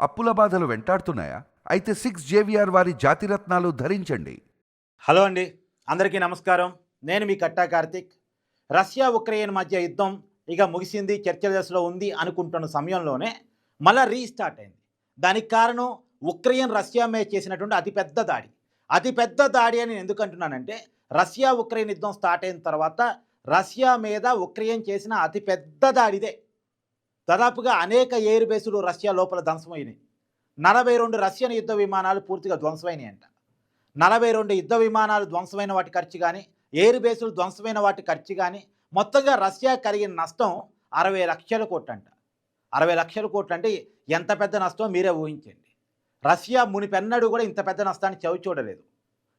అప్పుల బాధలు వెంటాడుతున్నాయా? అయితే సిక్స్ జేవిఆర్ వారి జాతిరత్నాలు ధరించండి. హలో అండి. అందరికీ నమస్కారం. నేను మీ కట్టా కార్తిక్. రష్యా ఉక్రెయిన్ మధ్య యుద్ధం ఇక ముగిసింది చర్చల దశలో ఉంది అనుకుంటున్న సమయంలోనే మళ్ళా రీస్టార్ట్ అయింది. దానికి కారణం ఉక్రెయిన్ రష్యా మీద చేసినటువంటి అతిపెద్ద దాడి. అతిపెద్ద దాడి అని నేను రష్యా ఉక్రెయిన్ యుద్ధం స్టార్ట్ అయిన తర్వాత రష్యా మీద ఉక్రెయిన్ చేసిన అతిపెద్ద దాడిదే. దాదాపుగా అనేక ఎయిర్ బేసులు రష్యా లోపల ధ్వంసమైనాయి. నలభై రెండు రష్యన్ యుద్ధ విమానాలు పూర్తిగా ధ్వంసమైనాయి అంట నలభై రెండు యుద్ధ విమానాలు ధ్వంసమైన వాటి ఖర్చు కానీ ఎయిర్ బేసులు ధ్వంసమైన వాటి ఖర్చు కానీ మొత్తంగా రష్యా కలిగిన నష్టం అరవై లక్షల కోట్లు అంట అరవై లక్షల కోట్లు అంటే ఎంత పెద్ద నష్టం మీరే ఊహించండి. రష్యా మునిపెన్నడూ కూడా ఇంత పెద్ద నష్టాన్ని చవి చూడలేదు.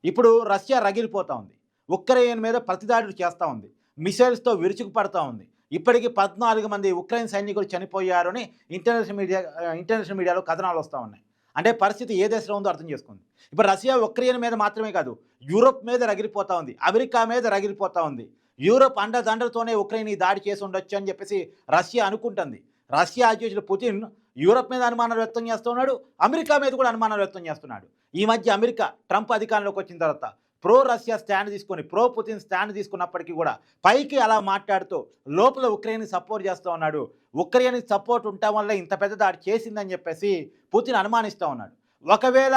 ఇప్పుడు రష్యా రగిలిపోతూ ఉంది. ఉక్రెయిన్ మీద ప్రతిదాడులు చేస్తూ ఉంది. మిసైల్స్తో విరుచుకుపడతా ఉంది. ఇప్పటికీ పద్నాలుగు మంది ఉక్రెయిన్ సైనికులు చనిపోయారు అని ఇంటర్నేషనల్ మీడియా ఇంటర్నేషనల్ మీడియాలో కథనాలు వస్తూ ఉన్నాయి. అంటే పరిస్థితి ఏ దేశంలో ఉందో అర్థం చేసుకుంది. ఇప్పుడు రష్యా ఉక్రెయిన్ మీద మాత్రమే కాదు యూరోప్ మీద రగిలిపోతూ ఉంది అమెరికా మీద రగిలిపోతూ ఉంది. యూరోప్ అండదండలతోనే ఉక్రెయిన్ ఈ దాడి చేసి ఉండొచ్చు అని చెప్పేసి రష్యా అనుకుంటుంది. రష్యా అధ్యక్షుడు పుతిన్ యూరప్ మీద అనుమానాలు వ్యక్తం చేస్తున్నాడు అమెరికా మీద కూడా అనుమానాలు వ్యక్తం చేస్తున్నాడు. ఈ మధ్య అమెరికా ట్రంప్ అధికారంలోకి వచ్చిన తర్వాత ప్రో రష్యా స్టాండ్ తీసుకొని ప్రో పుతిన్ స్టాండ్ తీసుకున్నప్పటికీ కూడా పైకి అలా మాట్లాడుతూ లోపల ఉక్రెయిన్ సపోర్ట్ చేస్తూ ఉన్నాడు. ఉక్రెయిన్ సపోర్ట్ ఉండటం వల్ల ఇంత పెద్ద దాడి చేసిందని చెప్పేసి పుతిన్ అనుమానిస్తూ ఉన్నాడు. ఒకవేళ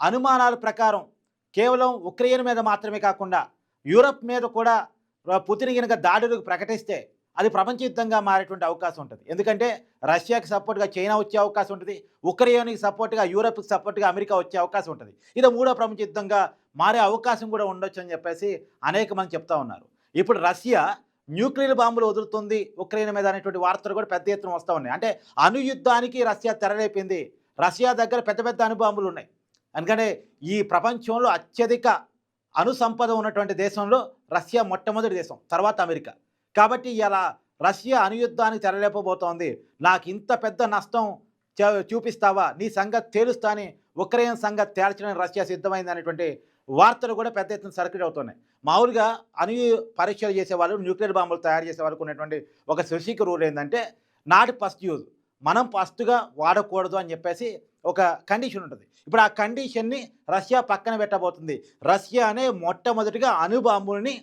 అనుమానాల ప్రకారం కేవలం ఉక్రెయిన్ మీద మాత్రమే కాకుండా యూరప్ మీద కూడా పుతిన్ కనుక దాడులు ప్రకటిస్తే అది ప్రపంచయుద్ధంగా మారేటువంటి అవకాశం ఉంటుంది. ఎందుకంటే రష్యాకి సపోర్ట్గా చైనా వచ్చే అవకాశం ఉంటుంది. ఉక్రెయిన్కి సపోర్ట్గా యూరప్కి సపోర్ట్గా అమెరికా వచ్చే అవకాశం ఉంటుంది. ఇది మూడో ప్రపంచ యుద్ధంగా మారే అవకాశం కూడా ఉండొచ్చు అని చెప్పేసి అనేక మంది చెప్తా ఉన్నారు. ఇప్పుడు రష్యా న్యూక్లియర్ బాంబులు వదులుతుంది ఉక్రెయిన్ మీద అనేటువంటి వార్తలు కూడా పెద్ద ఎత్తున వస్తూ ఉన్నాయి. అంటే అనుయుద్ధానికి రష్యా తెరలేపింది. రష్యా దగ్గర పెద్ద పెద్ద అణుబాంబులు ఉన్నాయి. ఎందుకంటే ఈ ప్రపంచంలో అత్యధిక అణు సంపద ఉన్నటువంటి దేశంలో రష్యా మొట్టమొదటి దేశం తర్వాత అమెరికా. కాబట్టి ఇలా రష్యా అనుయుద్ధానికి తెరలేపబోతోంది. నాకు ఇంత పెద్ద నష్టం చూపిస్తావా? నీ సంగతి తేలుస్తా అని ఉక్రెయిన్ సంగతి తేల్చడానికి రష్యా సిద్ధమైంది అనేటువంటి వార్తలు కూడా పెద్ద ఎత్తున సర్క్యూట్ అవుతున్నాయి. మామూలుగా అణు పరీక్షలు చేసేవాళ్ళు న్యూక్లియర్ బాంబులు తయారు చేసే వాళ్ళకు ఉన్నటువంటి ఒక స్పెసిఫిక్ రూల్ ఏంటంటే నాట్ ఫస్ట్ యూజ్ మనం ఫస్ట్గా వాడకూడదు అని చెప్పేసి ఒక కండిషన్ ఉంటుంది. ఇప్పుడు ఆ కండిషన్ని రష్యా పక్కన పెట్టబోతుంది. రష్యా అనే మొట్టమొదటిగా అణుబాంబుల్ని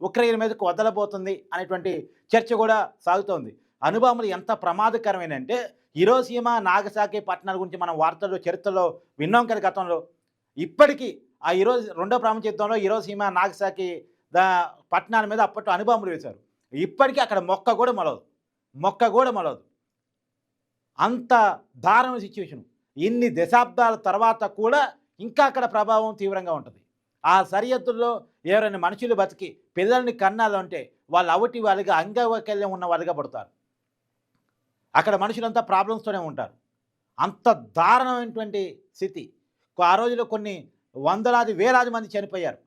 ఉక్రెయిన్ మీదకు వదలబోతుంది అనేటువంటి చర్చ కూడా సాగుతోంది. అణుబాంబులు ఎంత ప్రమాదకరమైన అంటే హిరోసీమ నాగసాకి పట్టణాల గురించి మనం వార్తల్లో చరిత్రలో విన్నాం కదా గతంలో. ఇప్పటికీ ఆ ఈరోజు రెండో ప్రపంచ యుద్ధంలో సీమా నాగసాకి దా పట్టణాల మీద అప్పట్లో అనుభవములు వేశారు. ఇప్పటికీ అక్కడ మొక్క కూడా మలవదు. మొక్క కూడా మలవదు. అంత దారుణ సిచ్యువేషన్ ఇన్ని దశాబ్దాల తర్వాత కూడా ఇంకా అక్కడ ప్రభావం తీవ్రంగా ఉంటుంది. ఆ సరిహద్దుల్లో ఎవరైనా మనుషులు బతికి పిల్లల్ని కన్నాలంటే వాళ్ళు అవటి వాళ్ళుగా అంగవైకల్యం ఉన్న వాళ్ళుగా పడతారు. అక్కడ మనుషులంతా ప్రాబ్లమ్స్తోనే ఉంటారు. అంత దారుణమైనటువంటి స్థితి. ఆ రోజుల్లో కొన్ని వందలాది వేలాది మంది చనిపోయారు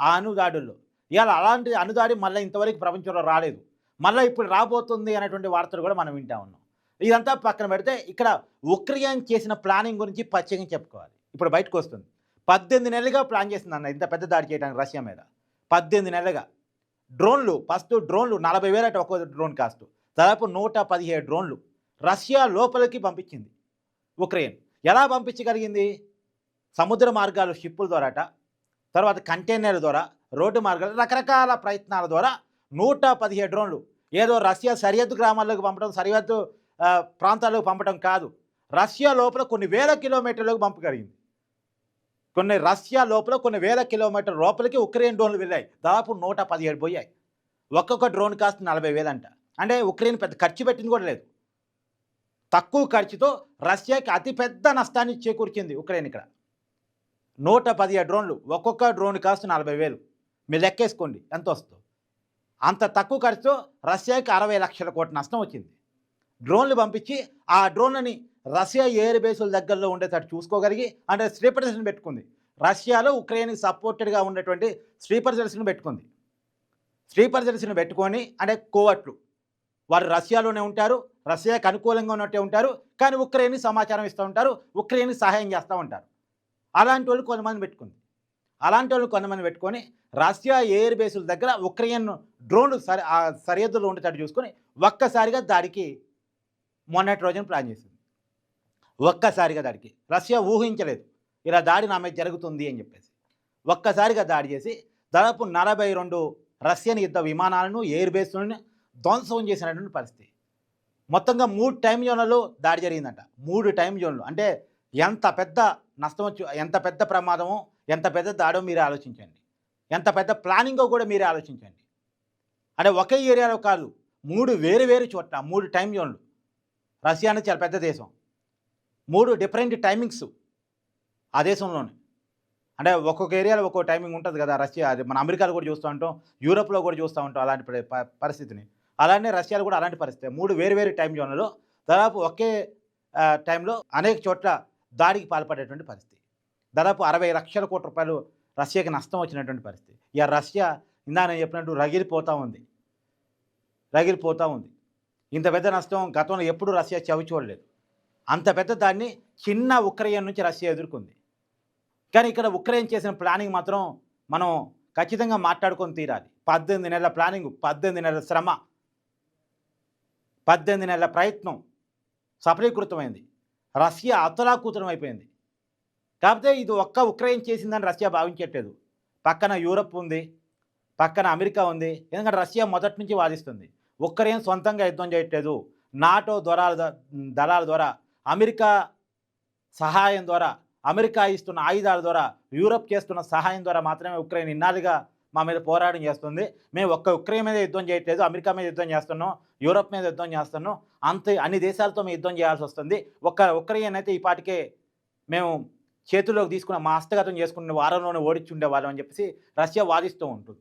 ఆ అణుదాడుల్లో ఇవాళ అలాంటి అణుదాడి మళ్ళీ ఇంతవరకు ప్రపంచంలో రాలేదు. మళ్ళీ ఇప్పుడు రాబోతుంది అనేటువంటి వార్తలు కూడా మనం వింటా ఉన్నాం. ఇదంతా పక్కన పెడితే ఇక్కడ ఉక్రెయిన్ చేసిన ప్లానింగ్ గురించి ప్రత్యేకంగా చెప్పుకోవాలి. ఇప్పుడు బయటకు వస్తుంది. పద్దెనిమిది నెలలుగా ప్లాన్ చేసింది అన్న ఇంత పెద్ద దాడి చేయడానికి రష్యా మీద. పద్దెనిమిది నెలలుగా. డ్రోన్లు ఫస్ట్ డ్రోన్లు నలభై వేల ఒక్కో డ్రోన్ కాస్ట్. దాదాపు నూట పదిహేడు డ్రోన్లు రష్యా లోపలికి పంపించింది ఉక్రెయిన్. ఎలా పంపించగలిగింది? సముద్ర మార్గాలు షిప్పుల ద్వారాట తర్వాత కంటైనర్ల ద్వారా రోడ్డు మార్గాలు రకరకాల ప్రయత్నాల ద్వారా నూట పదిహేడు డ్రోన్లు. ఏదో రష్యా సరిహద్దు గ్రామాల్లోకి పంపడం సరిహద్దు ప్రాంతాలకు ప్రాంతాల్లోకి పంపడం కాదు. రష్యా లోపల కొన్ని వేల కిలోమీటర్లకు పంపగలిగింది కొన్ని రష్యా లోపల కొన్ని వేల కిలోమీటర్ లోపలికి ఉక్రెయిన్ డ్రోన్లు వెళ్ళాయి. దాదాపు నూట పదిహేడు పోయాయి. ఒక్కొక్క డ్రోన్ కాస్ట్ నలభై వేలంట. అంటే ఉక్రెయిన్ పెద్ద ఖర్చు పెట్టింది కూడా లేదు. తక్కువ ఖర్చుతో రష్యాకి అతిపెద్ద నష్టాన్ని చేకూర్చింది ఉక్రెయిన్ ఇక్కడ. నూట పదిహేడు డ్రోన్లు. ఒక్కొక్క డ్రోన్ కాస్ట్ నలభై వేలు. మీరు లెక్కేసుకోండి ఎంత వస్తుందో అంత తక్కువ ఖర్చుతో రష్యాకి అరవై లక్షల కోట్ల నష్టం వచ్చింది. డ్రోన్లు పంపించి ఆ డ్రోన్లని రష్యా ఎయిర్ బేసుల దగ్గరలో ఉండేటట్టు చూసుకోగలిగి అంటే స్లీపర్ పెట్టుకుంది. రష్యాలో ఉక్రెయిన్కి సపోర్టెడ్గా ఉన్నటువంటి స్లీపర్ పెట్టుకుంది. స్లీపర్ పెట్టుకొని అంటే కోవట్లు వారు రష్యాలోనే ఉంటారు రష్యాకి అనుకూలంగా ఉన్నట్టే ఉంటారు కానీ ఉక్రెయిన్కి సమాచారం ఇస్తూ ఉంటారు ఉక్రెయిన్కి సహాయం చేస్తూ ఉంటారు. అలాంటి వాళ్ళు కొంతమంది పెట్టుకుంది. అలాంటి వాళ్ళు కొంతమంది పెట్టుకొని రష్యా ఎయిర్ బేసుల దగ్గర ఉక్రెయిన్ డ్రోన్లు సరి ఆ సరిహద్దులో ఉండేటట్టు చూసుకొని ఒక్కసారిగా దాడికి మొన్నటి రోజున ప్లాన్ చేసింది. ఒక్కసారిగా దాడికి. రష్యా ఊహించలేదు. ఇలా దాడి నా మీద జరుగుతుంది అని చెప్పేసి. ఒక్కసారిగా దాడి చేసి దాదాపు నలభై రెండు రష్యన్ యుద్ధ విమానాలను ఎయిర్ బేస్లను ధ్వంసం చేసినటువంటి పరిస్థితి. మొత్తంగా మూడు టైం జోన్లలో దాడి జరిగిందంట. మూడు టైం జోన్లు. అంటే ఎంత పెద్ద నష్టం వచ్చి ఎంత పెద్ద ప్రమాదమో ఎంత పెద్ద దాడో మీరు ఆలోచించండి. ఎంత పెద్ద ప్లానింగో కూడా మీరే ఆలోచించండి. అంటే ఒకే ఏరియాలో కాదు మూడు వేరు వేరు చోట్ల మూడు టైం జోన్లు. రష్యా అనేది చాలా పెద్ద దేశం. మూడు డిఫరెంట్ టైమింగ్స్ ఆ దేశంలోనే. అంటే ఒక్కొక్క ఏరియాలో ఒక్కొక్క టైమింగ్ ఉంటుంది కదా రష్యా అది మన అమెరికాలో కూడా చూస్తూ ఉంటాం యూరోప్లో కూడా చూస్తూ ఉంటాం అలాంటి పరిస్థితిని. అలానే రష్యాలో కూడా అలాంటి పరిస్థితి. మూడు వేరు వేరు టైం జోన్లలో దాదాపు ఒకే టైంలో అనేక చోట్ల దాడికి పాల్పడేటువంటి పరిస్థితి. దాదాపు అరవై లక్షల కోట్ల రూపాయలు రష్యాకి నష్టం వచ్చినటువంటి పరిస్థితి. ఇక రష్యా ఇందా నేను చెప్పినట్టు రగిలిపోతూ ఉంది. రగిలిపోతూ ఉంది. ఇంత పెద్ద నష్టం గతంలో ఎప్పుడు రష్యా చవి చూడలేదు. అంత పెద్ద దాన్ని చిన్న ఉక్రెయిన్ నుంచి రష్యా ఎదుర్కొంది. కానీ ఇక్కడ ఉక్రెయిన్ చేసిన ప్లానింగ్ మాత్రం మనం ఖచ్చితంగా మాట్లాడుకొని తీరాలి. పద్దెనిమిది నెలల ప్లానింగ్ పద్దెనిమిది నెలల శ్రమ పద్దెనిమిది నెలల ప్రయత్నం సఫలీకృతమైంది. రష్యా అతలాకూతలం అయిపోయింది. కాకపోతే ఇది ఒక్క ఉక్రెయిన్ చేసిందని రష్యా భావించట్లేదు. పక్కన యూరప్ ఉంది పక్కన అమెరికా ఉంది ఎందుకంటే రష్యా మొదటి నుంచి వాదిస్తుంది. ఉక్రెయిన్ సొంతంగా యుద్ధం చేయట్లేదు. నాటో దొరాల దళాల ద్వారా అమెరికా సహాయం ద్వారా అమెరికా ఇస్తున్న ఆయుధాల ద్వారా యూరప్ చేస్తున్న సహాయం ద్వారా మాత్రమే ఉక్రెయిన్ ఇన్నాళ్ళుగా మా మీద పోరాటం చేస్తుంది. మేము ఒక్క ఉక్రెయిన్ మీద యుద్ధం చేయట్లేదు అమెరికా మీద యుద్ధం చేస్తున్నాం యూరప్ మీద యుద్ధం చేస్తున్నాం. అంతే అన్ని దేశాలతో మేము యుద్ధం చేయాల్సి వస్తుంది. ఒక్క ఉక్రెయిన్ అయితే ఈ పాటికే మేము చేతుల్లోకి తీసుకున్న మా హస్తగతం చేసుకున్న వారంలోనే ఓడించి ఉండేవాళ్ళం అని చెప్పేసి రష్యా వాదిస్తూ ఉంటుంది.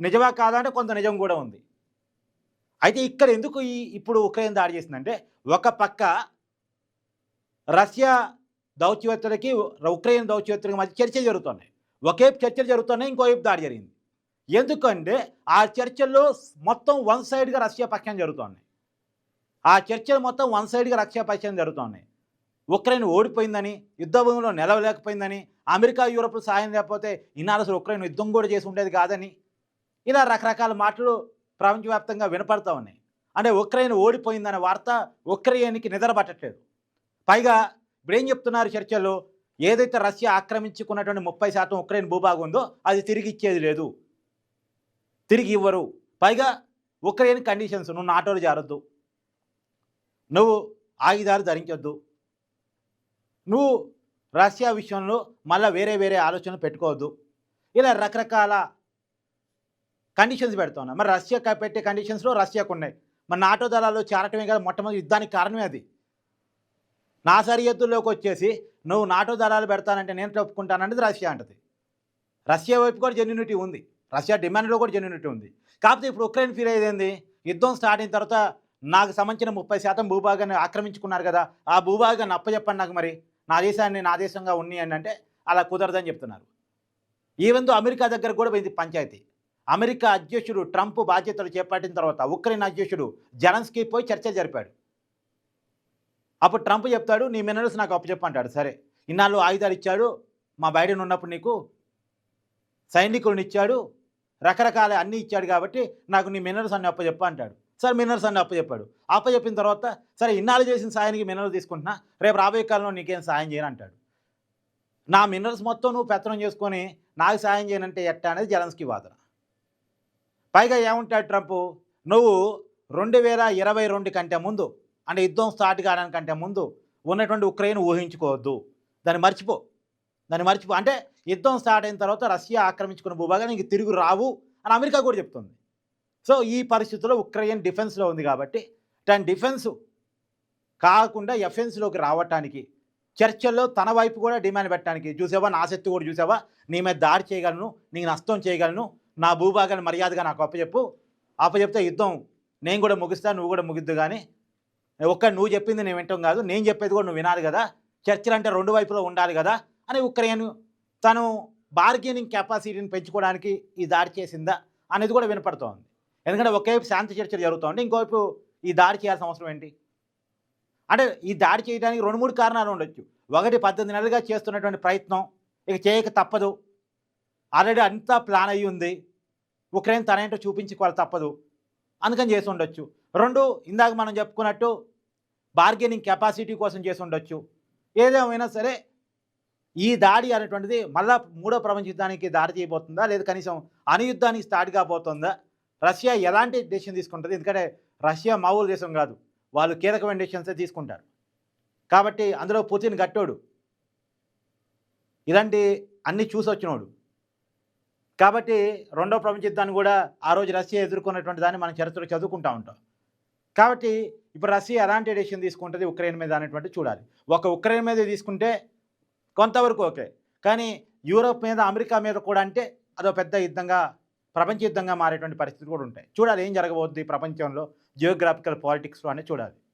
నిజమా కాదంటే కొంత నిజం కూడా ఉంది. అయితే ఇక్కడ ఎందుకు ఈ ఇప్పుడు ఉక్రెయిన్ దాడి చేసిందంటే ఒక పక్క రష్యా దౌత్యవేత్తలకి ఉక్రెయిన్ దౌత్యవేత్తలకి మధ్య చర్చలు జరుగుతున్నాయి. ఒకవైపు చర్చలు జరుగుతున్నాయి ఇంకోవైపు దాడి జరిగింది. ఎందుకంటే ఆ చర్చల్లో మొత్తం వన్ సైడ్గా రష్యా పక్షం జరుగుతున్నాయి ఆ చర్చలు మొత్తం వన్ సైడ్గా రష్యా పక్షం జరుగుతున్నాయి ఉక్రెయిన్ ఓడిపోయిందని యుద్ధ భూమిలో నిలవలేకపోయిందని అమెరికా యూరోప్ సాయం లేకపోతే ఇన్నాళ్ళు ఉక్రెయిన్ యుద్ధం కూడా చేసి ఉండేది కాదని ఇలా రకరకాల మాటలు ప్రపంచవ్యాప్తంగా వినపడతా ఉన్నాయి. అంటే ఉక్రెయిన్ ఓడిపోయిందనే వార్త ఉక్రెయిన్కి నిద్ర పట్టట్లేదు పైగా ఇప్పుడు ఏం చెప్తున్నారు చర్చల్లో ఏదైతే రష్యా ఆక్రమించుకున్నటువంటి ముప్పై శాతం ఉక్రెయిన్ భూభాగం ఉందో అది తిరిగి ఇచ్చేది లేదు. తిరిగి ఇవ్వరు. పైగా ఉక్రెయిన్ కండిషన్స్ నువ్వు నాటోలు జారొద్దు. నువ్వు ఆయుధాలు ధరించొద్దు. నువ్వు రష్యా విషయంలో మళ్ళీ వేరే వేరే ఆలోచనలు పెట్టుకోవద్దు. ఇలా రకరకాల కండిషన్స్ పెడుతున్నా మరి రష్యా పెట్టే కండిషన్స్లో రష్యాకు ఉన్నాయి. మరి నాటో దళాలు చేరటమే కదా మొట్టమొదటి యుద్ధానికి కారణమే అది. నా సరిహద్దుల్లోకి వచ్చేసి నువ్వు నాటో దళాలు పెడతానంటే నేను ఒప్పుకుంటానంటే రష్యా అంటది. రష్యా వైపు కూడా జెన్యునిటీ ఉంది. రష్యా డిమాండ్లో కూడా జెన్యునిటీ ఉంది. కాకపోతే ఇప్పుడు ఉక్రెయిన్ ఫీల్ అయ్యేది ఏంది? యుద్ధం స్టార్ట్ అయిన తర్వాత నాకు సంబంధించిన ముప్పై శాతం భూభాగాన్ని ఆక్రమించుకున్నారు కదా ఆ భూభాగాన్ని అప్పచెప్పండి నాకు మరి. నా దేశాన్ని నా దేశంగా ఉన్ని అని అంటే అలా కుదరదని చెప్తున్నారు. ఈవెన్ అమెరికా దగ్గర కూడా పోయింది పంచాయతీ. అమెరికా అధ్యక్షుడు ట్రంప్ బాధ్యతలు చేపట్టిన తర్వాత ఉక్రెయిన్ అధ్యక్షుడు జలన్స్కీ పోయి చర్చ జరిపాడు. అప్పుడు ట్రంప్ చెప్తాడు నీ మినరల్స్ నాకు అప్పచెప్పంటాడు సరే. ఇన్నాళ్ళు ఆయుధాలు ఇచ్చాడు మా బైడెన్ ఉన్నప్పుడు నీకు సైనికులను ఇచ్చాడు రకరకాల అన్నీ ఇచ్చాడు కాబట్టి నాకు నీ మినరల్స్ అన్ని అప్పచెప్ప అంటాడు. సరే మినరల్స్ అన్ని అప్పచెప్పాడు అప్పచెప్పిన తర్వాత సరే ఇన్నాళ్ళు చేసిన సాయానికి మినరల్ తీసుకుంటున్నా రేపు రాబోయే కాలంలో నీకేం సాయం చేయను అంటాడు. నా మినరల్స్ మొత్తం నువ్వు పెత్తనం చేసుకొని నాకు సాయం చేయనంటే ఎట్టా అనేది జలన్స్కి వాదన. పైగా ఏముంటాడు ట్రంప్? నువ్వు రెండు వేల ఇరవై రెండు కంటే ముందు అంటే యుద్ధం స్టార్ట్ కావడానికంటే ముందు ఉన్నటువంటి ఉక్రెయిన్ ఊహించుకోవద్దు. దాన్ని మర్చిపో. దాన్ని మర్చిపో అంటే యుద్ధం స్టార్ట్ అయిన తర్వాత రష్యా ఆక్రమించుకున్న భూభాగాన్ని ఇంక తిరిగి రావు అని అమెరికా కూడా చెప్తుంది. సో ఈ పరిస్థితుల్లో ఉక్రెయిన్ డిఫెన్స్లో ఉంది కాబట్టి దాని డిఫెన్స్ కాకుండా ఎఫెన్స్లోకి రావటానికి చర్చల్లో తన వైపు కూడా డిమాండ్ పెట్టడానికి చూసావా? నా శక్తి కూడా చూసావా? నీ మీద దాడి చేయగలను నీకు నష్టం చేయగలను నా భూభాగాన్ని మర్యాదగా నాకు అప్పచెప్పు అప్పచెప్తే యుద్ధం నేను కూడా ముగిస్తా నువ్వు కూడా ముగిద్దు కానీ ఒక్క నువ్వు చెప్పింది నేను వింటాం కాదు నేను చెప్పేది కూడా నువ్వు వినాలి కదా. చర్చలు అంటే రెండు వైపులో ఉండాలి కదా. అని ఉక్రెయిన్ తను బార్గెనింగ్ కెపాసిటీని పెంచుకోవడానికి ఈ దాడి చేసిందా అనేది కూడా వినపడుతోంది. ఎందుకంటే ఒకవైపు శాంతి చర్చలు జరుగుతుంది ఇంకోవైపు ఈ దాడి చేయాల్సిన అవసరం ఏంటి? అంటే ఈ దాడి చేయడానికి రెండు మూడు కారణాలు ఉండొచ్చు. ఒకటి పద్దెనిమిది నెలలుగా చేస్తున్నటువంటి ప్రయత్నం ఇక చేయక తప్పదు. ఆల్రెడీ అంతా ప్లాన్ అయ్యి ఉంది. ఉక్రెయిన్ తనేంటో చూపించుకోవాలి తప్పదు. అందుకని చేసి ఉండొచ్చు. రెండు ఇందాక మనం చెప్పుకున్నట్టు బార్గెనింగ్ కెపాసిటీ కోసం చేసి ఉండొచ్చు. ఏదేమైనా సరే ఈ దాడి అనేటువంటిది మళ్ళా మూడో ప్రపంచ యుద్ధానికి దారి చేయబోతుందా లేదా కనీసం అణుయుద్ధానికి స్టార్ట్ కాబోతుందా రష్యా ఎలాంటి డెసిషన్ తీసుకుంటుంది? ఎందుకంటే రష్యా మామూలు దేశం కాదు. వాళ్ళు కీలకమైన డెసిషన్సే తీసుకుంటారు. కాబట్టి అందులో పుతిన్ గట్టోడు. ఇలాంటి అన్ని చూసి వచ్చినోడు కాబట్టి రెండో ప్రపంచ యుద్ధాన్ని కూడా ఆ రోజు రష్యా ఎదుర్కొన్నటువంటి దాన్ని మనం చరిత్రలో చదువుకుంటూ ఉంటాం. కాబట్టి ఇప్పుడు రష్యా ఎలాంటి డెసిషన్ తీసుకుంటుంది? ఉక్రెయిన్ మీద అనేటువంటి చూడాలి. ఒక ఉక్రెయిన్ మీద తీసుకుంటే కొంతవరకు ఓకే. కానీ యూరోప్ మీద అమెరికా మీద కూడా అంటే అదో పెద్ద యుద్ధంగా ప్రపంచ యుద్ధంగా మారేటువంటి పరిస్థితులు కూడా ఉంటాయి. చూడాలి ఏం జరగబోద్ది ప్రపంచంలో. జియోగ్రాఫికల్ పాలిటిక్స్లో అనేది చూడాలి.